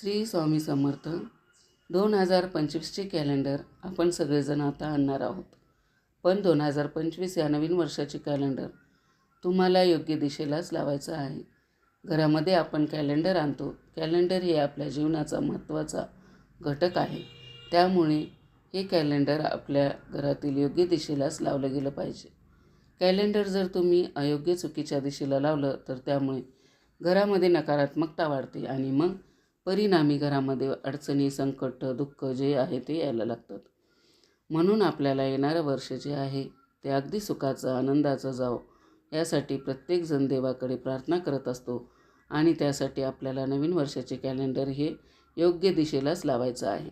श्री स्वामी समर्थ दोन हजार पंचवीसचे कॅलेंडर आपण सगळेजण आता आणणार आहोत. पण दोन हजार पंचवीस या नवीन वर्षाचे कॅलेंडर तुम्हाला योग्य दिशेलाच लावायचं आहे. घरामध्ये आपण कॅलेंडर आणतो. कॅलेंडर हे आपल्या जीवनाचा महत्त्वाचा घटक आहे. त्यामुळे हे कॅलेंडर आपल्या घरातील योग्य दिशेलाच लावलं गेलं पाहिजे. कॅलेंडर जर तुम्ही अयोग्य चुकीच्या दिशेला लावलं तर त्यामुळे घरामध्ये नकारात्मकता वाढते आणि मग परिणामी घरामध्ये अडचणी संकट दुःख जे आहे ते यायला लागतात. म्हणून आपल्याला येणारं वर्ष जे आहे ते अगदी सुखाचं आनंदाचं जावं. यासाठी प्रत्येकजण देवाकडे प्रार्थना करत असतो आणि त्यासाठी आपल्याला नवीन वर्षाचे कॅलेंडर हे योग्य दिशेलाच लावायचं आहे.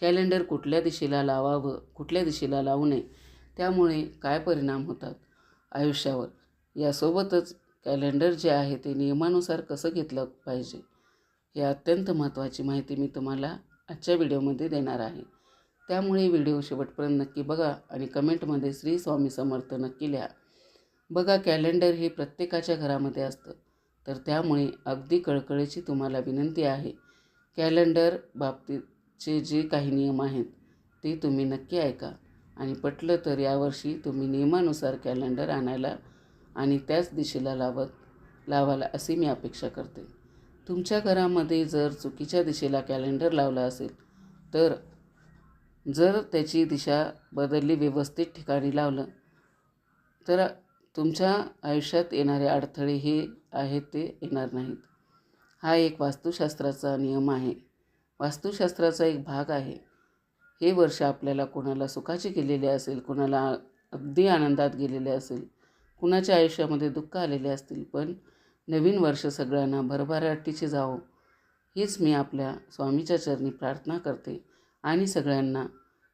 कॅलेंडर कुठल्या दिशेला लावावं कुठल्या दिशेला लावू नये त्यामुळे काय परिणाम होतात? आयुष्यावर. यासोबतच कॅलेंडर जे आहे ते नियमानुसार कसं घेतलं पाहिजे? हे अत्यंत महत्त्वाची माहिती मी तुम्हाला आजच्या व्हिडिओमध्ये देणार आहे. त्यामुळे व्हिडिओ शेवटपर्यंत नक्की बघा आणि कमेंटमध्ये श्री स्वामी समर्थ नक्की लिहा. बघा कॅलेंडर हे प्रत्येकाच्या घरामध्ये असतं. तर त्यामुळे अगदी कळकळीची तुम्हाला विनंती आहे. कॅलेंडर बाबतीतचे जे काही नियम आहेत ते तुम्ही नक्की ऐका. आणि पटलं तर यावर्षी तुम्ही नियमानुसार कॅलेंडर आणायला आणि त्याच दिशेला लावत लावाला अशी मी अपेक्षा करते. तुमच्या घरामध्ये जर चुकीच्या दिशेला कॅलेंडर लावला असेल तर जर त्याची दिशा बदलली व्यवस्थित ठिकाणी लावलं तर तुमच्या आयुष्यात येणारे अडथळे हे आहेत ते येणार नाहीत. हा एक वास्तुशास्त्राचा नियम आहे. वास्तुशास्त्राचा एक भाग आहे. हे वर्ष आपल्याला कोणाला सुखाचे गेलेले असेल कोणाला अगदी आनंदात गेलेले असेल कुणाच्या आयुष्यामध्ये दुःख आलेले असतील पण नवीन वर्ष सगळ्यांना भरभराटीचे जावो. हीच मी आपल्या स्वामीच्या चरणी प्रार्थना करते आणि सगळ्यांना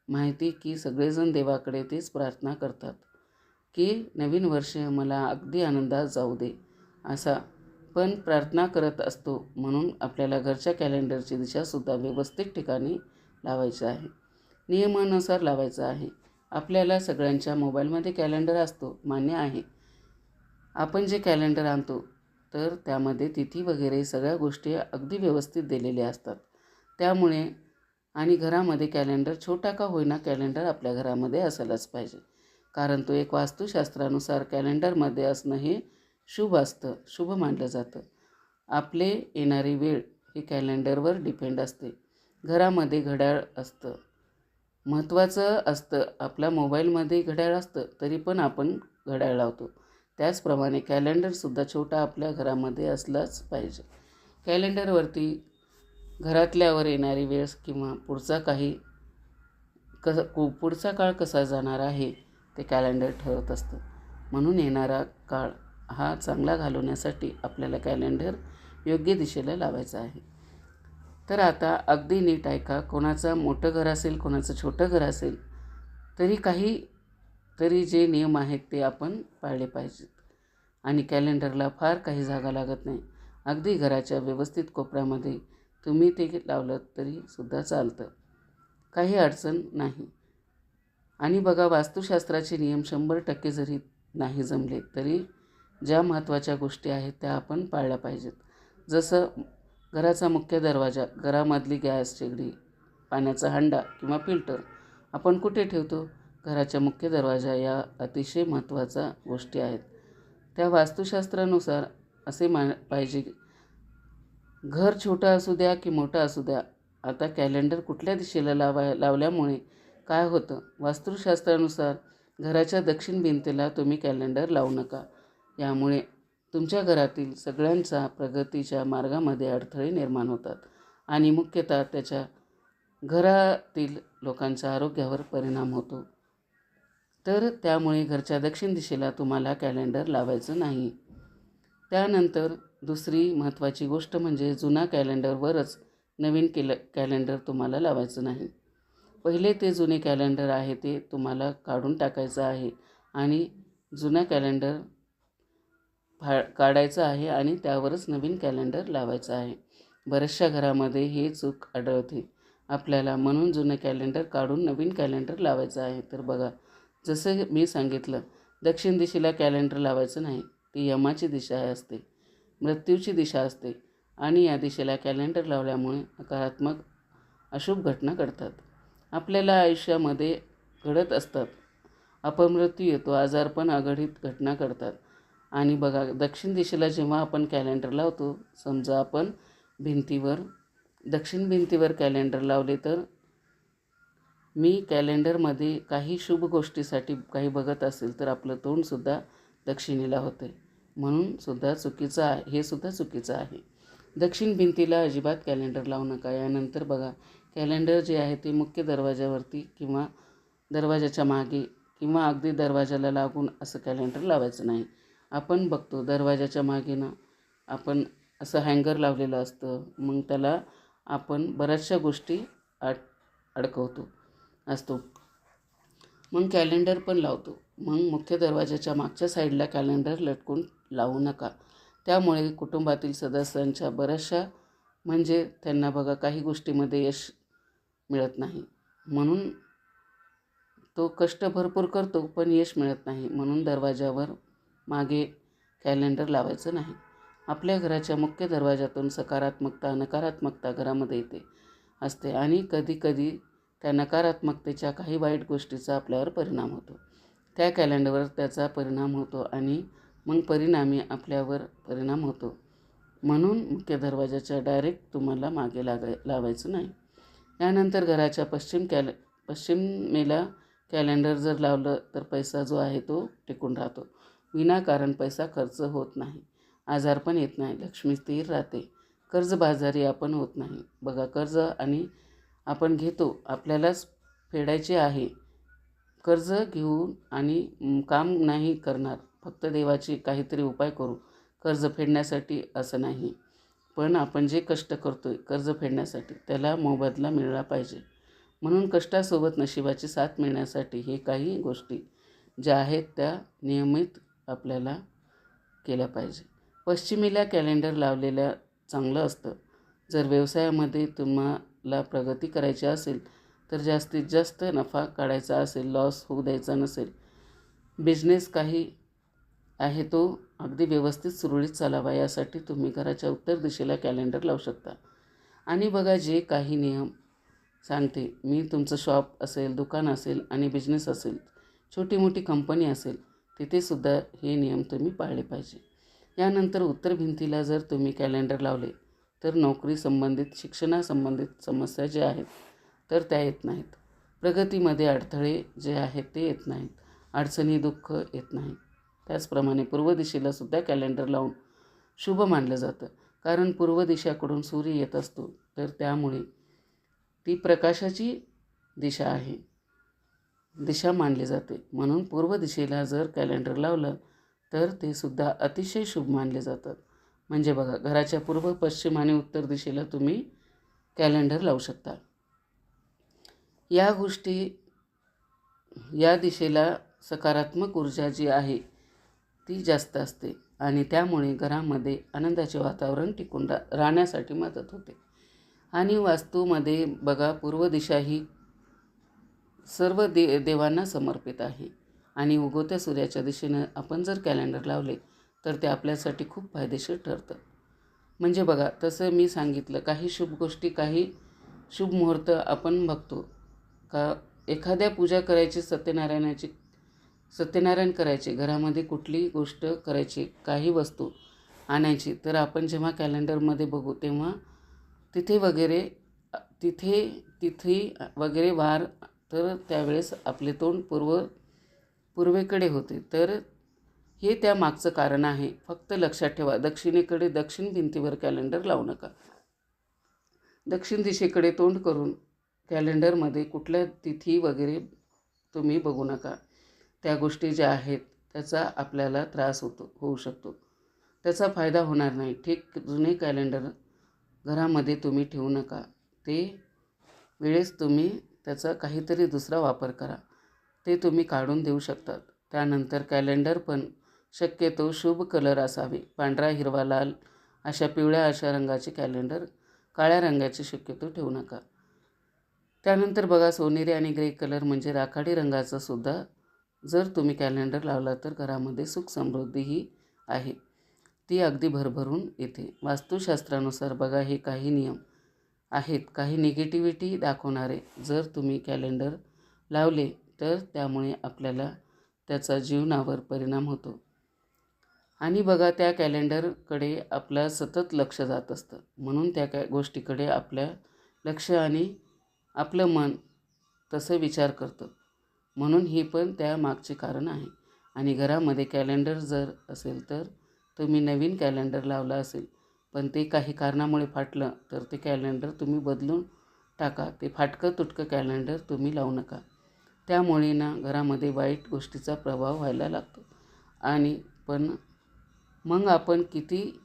माहिती की सगळेजण देवाकडे तेच प्रार्थना करतात की नवीन वर्ष मला अगदी आनंदात जाऊ दे असा पण प्रार्थना करत असतो म्हणून आपल्याला घरच्या कॅलेंडरची दिशासुद्धा व्यवस्थित ठिकाणी लावायची आहे. नियमानुसार लावायचं आहे. आपल्याला सगळ्यांच्या मोबाईलमध्ये कॅलेंडर असतो मान्य आहे. आपण जे कॅलेंडर आणतो तर त्यामध्ये तिथी वगैरे सगळ्या गोष्टी अगदी व्यवस्थित दिलेल्या असतात. त्यामुळे आणि घरामध्ये कॅलेंडर छोटा का होईना कॅलेंडर आपल्या घरामध्ये असायलाच पाहिजे. कारण तो एक वास्तुशास्त्रानुसार कॅलेंडरमध्ये असणं हे शुभ असतं शुभ मानलं जातं. आपले येणारी वेळ ही कॅलेंडरवर डिपेंड असते. घरामध्ये घड्याळ असतं. महत्त्वाचं असतं आपल्या मोबाईलमध्ये घड्याळ असतं तरी पण आपण घड्याळ लावतो. त्याचप्रमाणे कॅलेंडरसुद्धा छोटा आपल्या घरामध्ये असलाच पाहिजे. कॅलेंडरवरती घरातल्यावर येणारी वेळ किंवा पुढचा काही कस पुढचा काळ कसा जाणार आहे ते कॅलेंडर ठरवत असतं. म्हणून येणारा काळ हा चांगला घालवण्यासाठी आपल्याला कॅलेंडर योग्य दिशेला लावायचा आहे. तर आता अगदी नीट ऐका कोणाचं मोठं घर असेल कोणाचं छोटं घर असेल तरी काही तरी जे नियम आहेत ते आपण पाळले पाहिजेत. आणि कॅलेंडरला फार काही जागा लागत नाही. अगदी घराच्या व्यवस्थित कोपऱ्यामध्ये तुम्ही ते लावलं तरी सुद्धा चालतं. काही अडचण नाही. आणि बघा वास्तुशास्त्राचे नियम शंभर टक्के जरी नाही जमले तरी ज्या महत्त्वाच्या गोष्टी आहेत त्या आपण पाळल्या पाहिजेत. जसं घराचा मुख्य दरवाजा घरामधली गॅस शेगडी पाण्याचा हंडा किंवा फिल्टर आपण कुठे ठेवतो? घराच्या मुख्य दरवाजा या अतिशय महत्त्वाच्या गोष्टी आहेत. त्या वास्तुशास्त्रानुसार असे मान पाहिजे. घर छोटं असू द्या की मोठं असू द्या आता कॅलेंडर कुठल्या दिशेला लावाय लावल्यामुळे काय होतं? वास्तुशास्त्रानुसार घराच्या दक्षिण भिंतीला तुम्ही कॅलेंडर लावू नका. यामुळे तुमच्या घरातील सगळ्यांचा प्रगतीच्या मार्गामध्ये अडथळे निर्माण होतात आणि मुख्यतः त्याच्या घरातील लोकांच्या आरोग्यावर परिणाम होतो. तर त्यामुळे घरच्या दक्षिण दिशेला तुम्हाला कॅलेंडर लावायचं नाही. त्यानंतर दुसरी महत्त्वाची गोष्ट म्हणजे जुना कॅलेंडरवरच नवीन केल कॅलेंडर तुम्हाला लावायचं नाही. पहिले ते जुने कॅलेंडर आहे ते तुम्हाला काढून टाकायचं आहे आणि जुना कॅलेंडर फा काढायचं आहे आणि त्यावरच नवीन कॅलेंडर लावायचं आहे. बऱ्याचशा घरामध्ये हे चूक आढळते. आपल्याला म्हणून जुनं कॅलेंडर काढून नवीन कॅलेंडर लावायचं आहे. तर बघा जसं मी सांगितलं दक्षिण दिशेला कॅलेंडर लावायचं नाही ती यमाची दिशा असते मृत्यूची दिशा असते आणि या दिशेला कॅलेंडर लावल्यामुळे नकारात्मक अशुभ घटना घडतात. आपल्याला आयुष्यामध्ये घडत असतात. अपमृत्यू येतो आजारपण अघटित घटना घडतात. आणि बघा दक्षिण दिशेला जेव्हा आपण कॅलेंडर लावतो समजा आपण भिंतीवर दक्षिण भिंतीवर कॅलेंडर लावले तर मी कॅलेंडरमध्ये काही शुभ गोष्टीसाठी काही बघत असेल तर आपलं तोंडसुद्धा दक्षिणेला होते. म्हणून सुद्धा चुकीचं आहे हे सुद्धा चुकीचं आहे. दक्षिण भिंतीला अजिबात कॅलेंडर लावू नका. यानंतर बघा कॅलेंडर जे आहे ते मुख्य दरवाजावरती किंवा दरवाजाच्या मागे किंवा अगदी दरवाजाला लागून असं कॅलेंडर लावायचं नाही. आपण बघतो दरवाजाच्या मागे ना आपण असं हँगर लावलेलं असतं. मग त्याला आपण बऱ्याचशा गोष्टी अड अडकवतो. असतो. मग कॅलेंडर पण लावतो. मग मुख्य दरवाजाच्या मागच्या साईडला कॅलेंडर लटकून लावू नका. त्यामुळे कुटुंबातील सदस्यांच्या बऱ्याचशा म्हणजे त्यांना बघा काही गोष्टीमध्ये यश मिळत नाही. म्हणून तो कष्ट भरपूर करतो पण यश मिळत नाही. म्हणून दरवाजावर मागे कॅलेंडर लावायचं नाही. आपल्या घराच्या मुख्य दरवाजातून सकारात्मकता नकारात्मकता घरामध्ये येते असते. आणि कधीकधी त्या नकारात्मकतेच्या काही वाईट गोष्टीचा आपल्यावर परिणाम होतो. त्या कॅलेंडरवर त्याचा परिणाम होतो आणि मग परिणामी आपल्यावर परिणाम होतो. म्हणून मुख्य दरवाजाच्या डायरेक्ट तुम्हाला मागे लागाय लावायचं नाही. यानंतर घराच्या पश्चिम कॅल पश्चिमेला कॅलेंडर जर लावलं तर पैसा जो आहे तो टिकून राहतो. विनाकारण पैसा खर्च होत नाही. आजार पण येत नाही. लक्ष्मी स्थिर राहते. कर्जबाजारी आपण होत नाही. बघा कर्ज आणि आपण घेतो आपल्यालाच फेडायचे आहे. कर्ज घेऊन आणि काम नाही करणार फक्त देवाची काहीतरी उपाय करू. कर्ज फेडण्यासाठी असं नाही. पण आपण जे कष्ट करतो आहे कर्ज फेडण्यासाठी त्याला मोबदला मिळाला पाहिजे. म्हणून कष्टासोबत नशिबाची साथ मिळण्यासाठी हे काही गोष्टी ज्या आहेत त्या नियमित आपल्याला केल्या पाहिजे. पश्चिमेला कॅलेंडर लावलेल्या चांगलं असतं. जर व्यवसायामध्ये ला प्रगती करायची असेल तर जास्तीत जास्त नफा काढायचा असेल लॉस होऊ द्यायचा नसेल. बिझनेस काही आहे तो अगदी व्यवस्थित सुरळीत चालावा यासाठी तुम्ही घराच्या उत्तर दिशेला कॅलेंडर लावू शकता. आणि बघा जे काही नियम सांगते मी तुमचं शॉप असेल दुकान असेल आणि बिझनेस असेल छोटी मोठी कंपनी असेल तिथेसुद्धा हे नियम तुम्ही पाळले पाहिजे. यानंतर उत्तर भिंतीला जर तुम्ही कॅलेंडर लावले तर नोकरी संबंधित शिक्षणासंबंधित समस्या ज्या आहेत तर त्या येत नाहीत. प्रगतीमध्ये अडथळे जे आहेत ते येत नाहीत. अडचणी दुःख येत नाही त्याचप्रमाणे पूर्व दिशेला सुद्धा कॅलेंडर लावून शुभ मानलं जातं. कारण पूर्व दिशाकडून सूर्य येत असतो तर त्यामुळे ती प्रकाशाची दिशा आहे. दिशा मानली जाते. म्हणून पूर्व दिशेला जर कॅलेंडर लावलं तर ते सुद्धा अतिशय शुभ मानले जातात. म्हणजे बघा घराच्या पूर्व पश्चिम आणि उत्तर दिशेला तुम्ही कॅलेंडर लावू शकता. या गोष्टी या दिशेला सकारात्मक ऊर्जा जी आहे ती जास्त असते आणि त्यामुळे घरामध्ये आनंदाचे वातावरण टिकून रा राहण्यासाठी मदत होते. आणि वास्तूमध्ये बघा पूर्व दिशा ही सर्व दे देवांना समर्पित आहे. आणि उगवत्या सूर्याच्या दिशेनं आपण जर कॅलेंडर लावले तर ते आपल्यासाठी खूप फायदेशीर ठरतं. म्हणजे बघा तसं मी सांगितलं काही शुभ गोष्टी काही शुभ मुहूर्त आपण बघतो. का एखाद्या पूजा करायची सत्यनारायणाची सत्यनारायण करायचे घरामध्ये कुठली गोष्ट करायची काही वस्तू आणायची तर आपण जेव्हा कॅलेंडरमध्ये बघू तेव्हा तिथे वगैरे तिथे तिथे वगैरे वार तर त्यावेळेस आपले तोंड पूर्व पूर्वेकडे होते. तर हे त्या मागचं कारण आहे. फक्त लक्षात ठेवा दक्षिणेकडे दक्षिण भिंतीवर कॅलेंडर लावू नका. दक्षिण दिशेकडे तोंड करून कॅलेंडरमध्ये कुठल्या तिथी वगैरे तुम्ही बघू नका. त्या गोष्टी ज्या आहेत त्याचा आपल्याला त्रास होतो होऊ शकतो. त्याचा फायदा होणार नाही. ठीक जुने कॅलेंडर घरामध्ये तुम्ही ठेवू नका. ते वेळेस तुम्ही त्याचा काहीतरी दुसरा वापर करा. ते तुम्ही काढून देऊ शकतात. त्यानंतर कॅलेंडर पण शक्यतो शुभ कलर असावे. पांढरा हिरवा लाल अशा पिवळ्या अशा रंगाचे कॅलेंडर काळ्या रंगाचे शक्यतो ठेवू नका. त्यानंतर बघा सोनेरी आणि ग्रे कलर म्हणजे राखाडी रंगाचा सुद्धा जर तुम्ही कॅलेंडर लावला तर घरामध्ये सुख समृद्धीही आहे. ती अगदी भरभरून येते. वास्तुशास्त्रानुसार बघा हे काही नियम आहेत. काही निगेटिव्हिटी दाखवणारे जर तुम्ही कॅलेंडर लावले तर त्यामुळे आपल्याला त्याचा जीवनावर परिणाम होतो. आणि बघा त्या कॅलेंडरकडे आपलं सतत लक्ष जात असतं. म्हणून त्या काय गोष्टीकडे आपल्या लक्ष आणि आपलं मन तसं विचार करतं. म्हणून ही पण त्या मागचे कारण आहे. आणि घरामध्ये कॅलेंडर जर असेल तर तुम्ही नवीन कॅलेंडर लावला असेल पण ते काही कारणामुळे फाटलं तर ते कॅलेंडर तुम्ही बदलून टाका. ते फाटकं तुटकं कॅलेंडर तुम्ही लावू नका. त्यामुळे ना घरामध्ये वाईट गोष्टीचा प्रभाव व्हायला लागतो. आणि पण मग आपण किती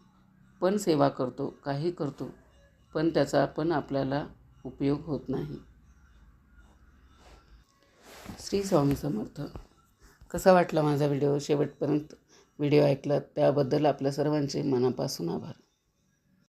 पण सेवा करतो काही करतो पण त्याचा पण आपल्याला उपयोग होत नाही. श्री स्वामी समर्थ. कसा वाटला माझा व्हिडिओ? शेवटपर्यंत व्हिडिओ ऐकला त्याबद्दल आपल्या सर्वांचे मनापासून आभार.